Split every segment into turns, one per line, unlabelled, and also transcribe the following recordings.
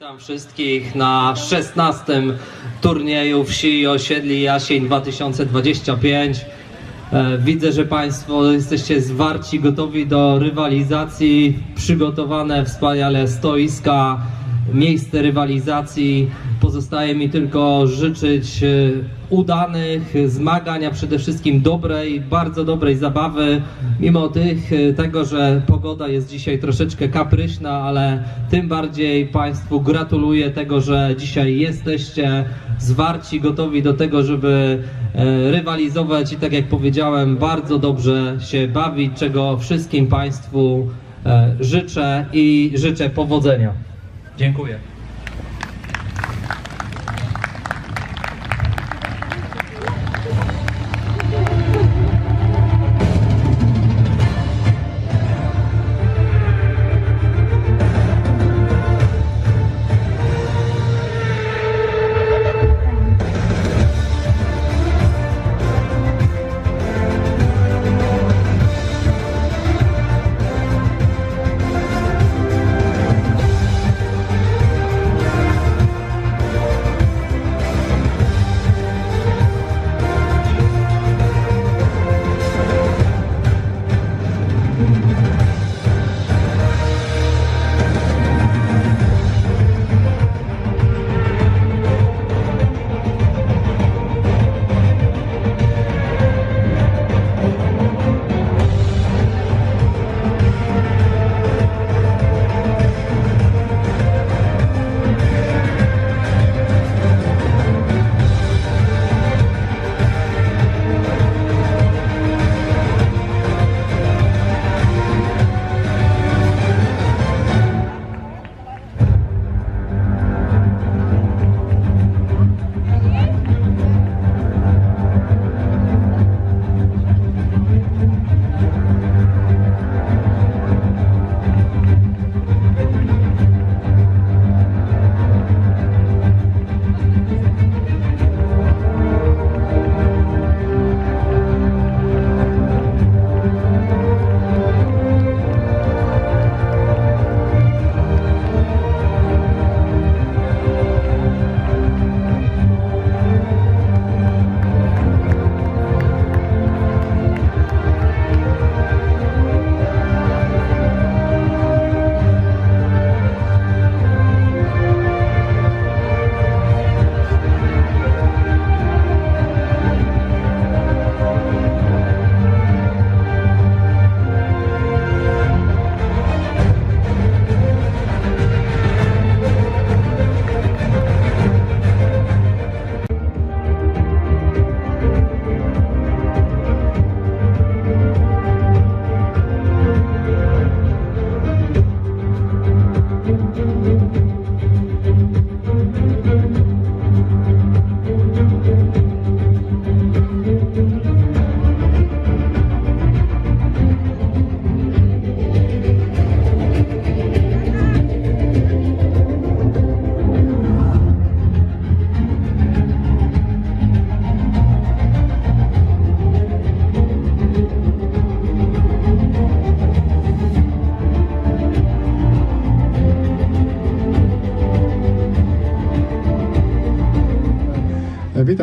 Witam wszystkich na 16. turnieju wsi i osiedli Jasień 2025. E, Widzę, że Państwo jesteście zwarci, gotowi do rywalizacji, przygotowane wspaniale stoiska, miejsce rywalizacji. Pozostaje mi tylko życzyć e, udanych zmagań, a przede wszystkim dobrej, bardzo dobrej zabawy. Mimo tych, e, tego, że pogoda jest dzisiaj troszeczkę kapryśna, ale tym bardziej Państwu gratuluję tego, że dzisiaj jesteście zwarci, gotowi do tego, żeby e, rywalizować i tak jak powiedziałem, bardzo dobrze się bawić, czego wszystkim Państwu życzę i życzę powodzenia. Dziękuję.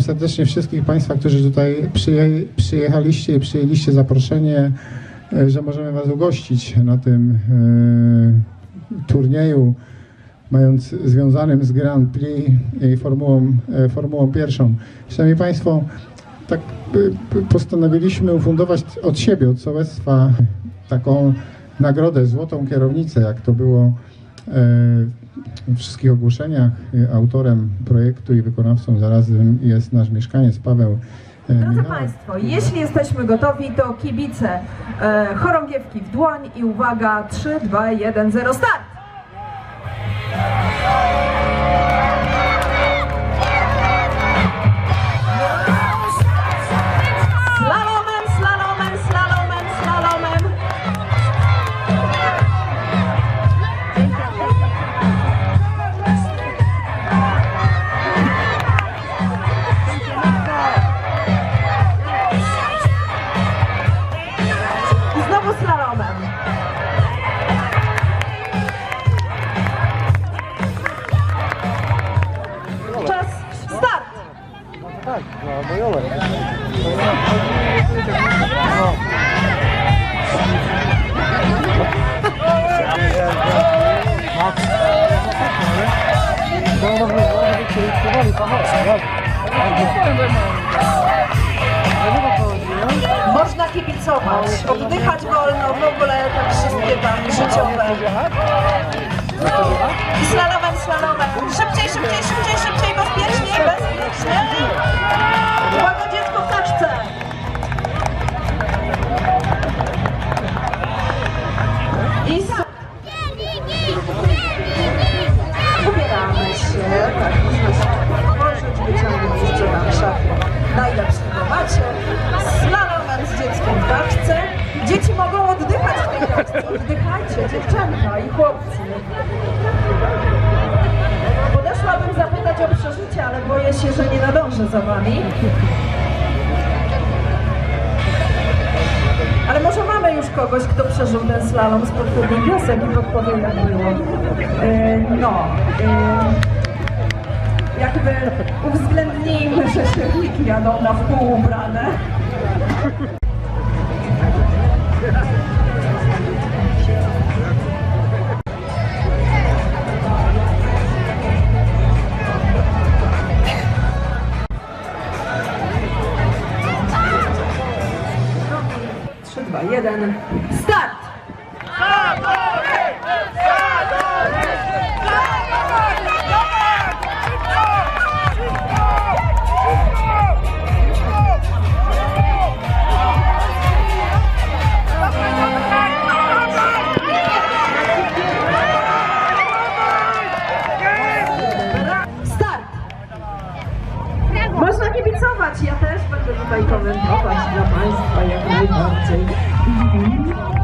Serdecznie wszystkich Państwa, którzy tutaj przyje, przyjechaliście i przyjęliście zaproszenie, e, że możemy Was ugościć na tym e, turnieju, mając związanym z Grand Prix i Formułą, e, Formułą pierwszą. Szanowni Państwo, tak postanowiliśmy ufundować od siebie, od sołectwa taką nagrodę, złotą kierownicę, jak to było wszystkich ogłoszeniach. E, Autorem projektu i wykonawcą zarazem jest nasz mieszkaniec Paweł e,
Drodzy. Państwo, jeśli jesteśmy gotowi, to kibice e, chorągiewki w dłoń i uwaga 3, 2, 1, 0, start! Można kibicować, oddychać wolno, w ogóle te wszystkie tam życiowe. Slalomem, slalomem. Szybciej, szybciej, szybciej, szybciej, bezpiecznie, bezpiecznie. Kogoś, kto przeżył ten slalom z podwójnych piosek i podpowie jak było. E, no, e, jakby uwzględnijmy, że świetliki jadą na wpół ubrane. поедан. Старт! Komentować dla Państwa jak najbardziej. I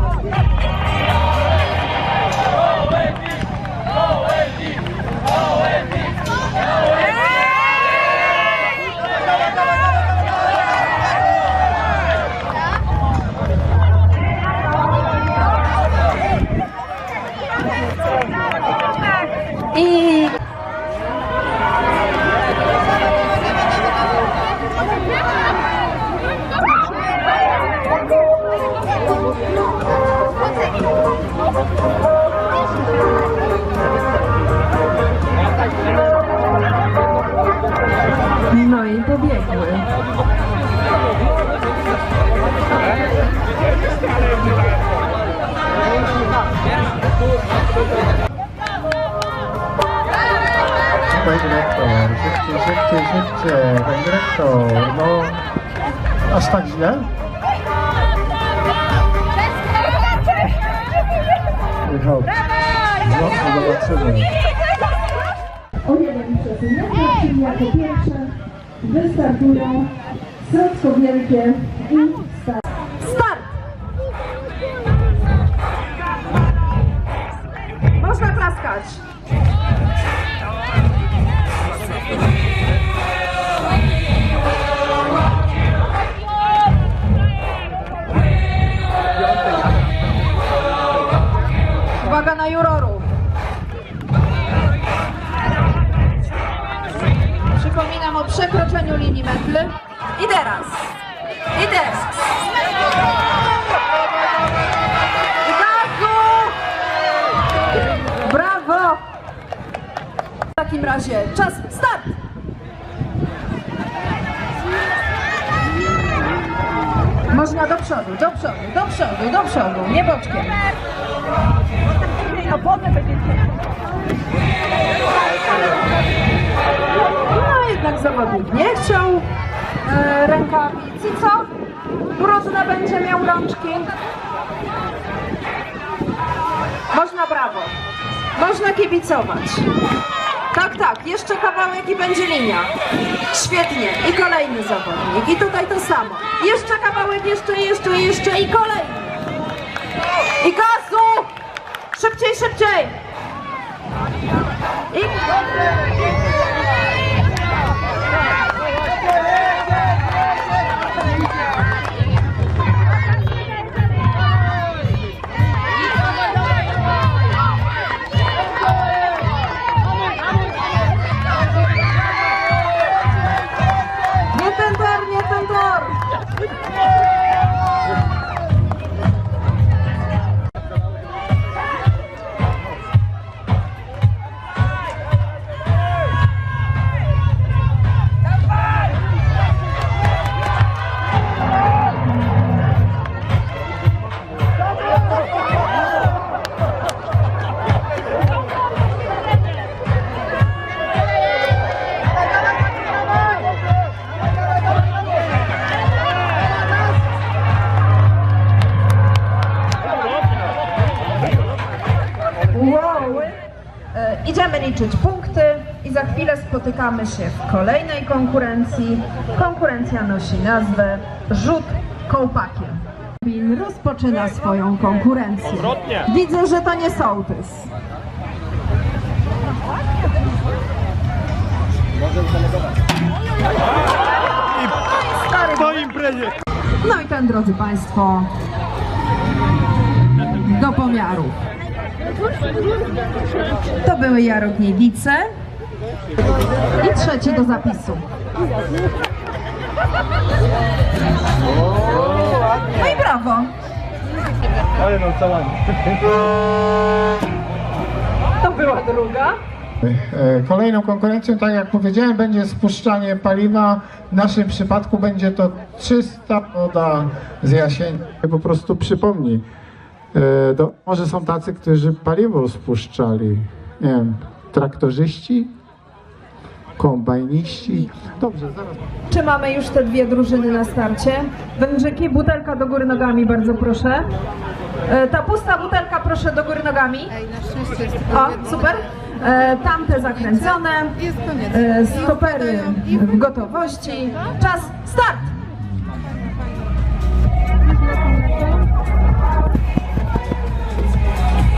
Dyrektor, szybciej, szybciej, szybciej. Dyrektor, no... Aż tak źle? Michał, no zobaczymy.
o jeden przesunięcia, czyli jako pierwsze wystartują Srocko Wielkie i
Uwaga na jurorów. Przypominam o przekroczeniu linii metry. I teraz. I teraz. Gazu! Brawo! W takim razie czas start! Można do przodu, do przodu, do przodu, do przodu, nie boczkiem. No jednak zawodnik nie chciał e, rękawic i co? Brudne będzie miał rączki. Można brawo. Można kibicować. Tak, tak, jeszcze kawałek i będzie linia. Świetnie. I kolejny zawodnik. I tutaj to samo. Jeszcze kawałek, jeszcze, jeszcze, jeszcze i kolejny. I gazu! Szybciej, szybciej! I... i za chwilę spotykamy się w kolejnej konkurencji. Konkurencja nosi nazwę Rzut kołpakiem. Bin rozpoczyna swoją konkurencję. Widzę, że to nie sołtys. Stary
Po imprezie.
no i ten, drodzy Państwo, do pomiaru. To były Jarogniewice i trzeci do zapisu. No i brawo.
Ale no cała.
To była druga.
E, Kolejną konkurencją, tak jak powiedziałem, będzie spuszczanie paliwa. W naszym przypadku będzie to czysta woda z jasień. Po prostu przypomnij, e, do, może są tacy, którzy paliwo spuszczali. Nie wiem, traktorzyści, kombajniści. Dobrze, zaraz.
Czy mamy już te dwie drużyny na starcie? Wężyki, butelka do góry nogami, bardzo proszę. E, Ta pusta butelka, proszę do góry nogami. O, super. E, Tamte zakręcone. E, Stopery w gotowości. Czas, start!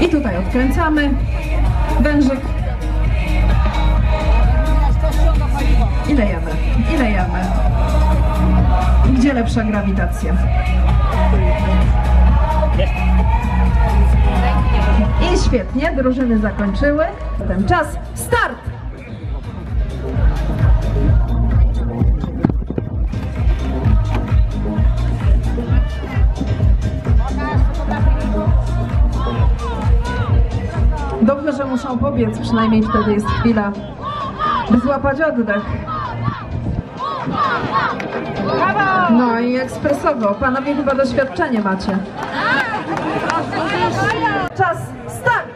I tutaj odkręcamy. Wężyk. I lejemy, i lejemy. Gdzie lepsza grawitacja? I świetnie, drużyny zakończyły. Potem czas, start! Dobrze, że muszą pobiec, przynajmniej wtedy jest chwila, by złapać oddech. No i ekspresowo. Panowie chyba doświadczenie macie. Czas, start!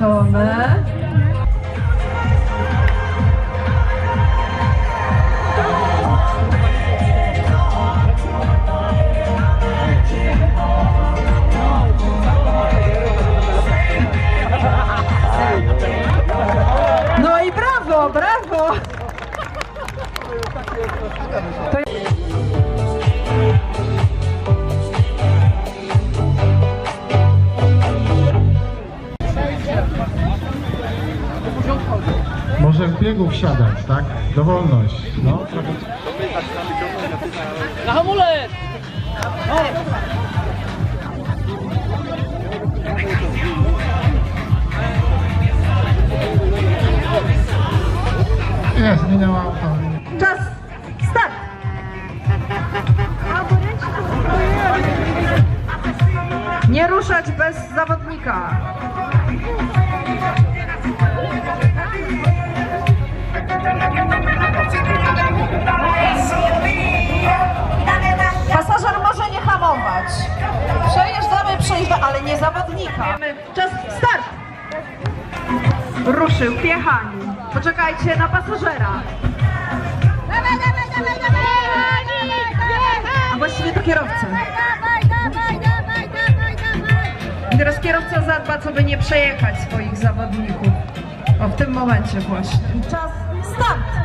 Zakończone. No
biegu wsiadać, tak? Dowolność. No, trochę.
Na hamulec!
Nie, zmieniała auto.
Czas, start! Nie ruszać bez zawodnika. Hamować. Przejeżdżamy, przejeżdżamy, ale nie zawodnika. Czas, start! Ruszył, wjechani. Poczekajcie na pasażera. A właściwie to
dawaj!
I teraz kierowca zadba, co by nie przejechać swoich zawodników. O, w tym momencie właśnie. Czas, start!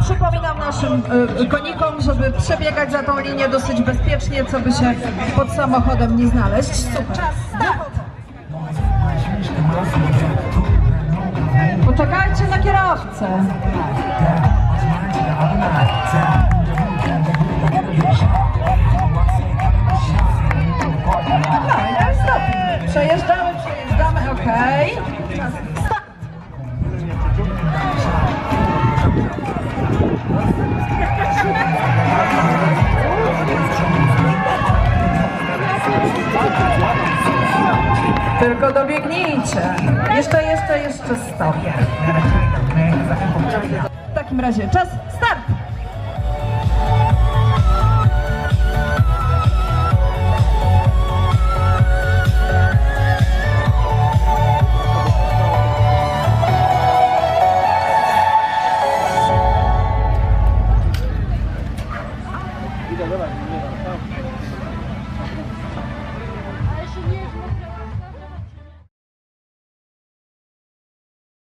Przypominam naszym y, konikom, żeby przebiegać za tą linię dosyć bezpiecznie, co by się pod samochodem nie znaleźć. Super. Czas! Poczekajcie na kierowcę. Okej. Czas, start. Tylko dobiegnijcie. Jeszcze, jeszcze, jeszcze stop. takim razie czas!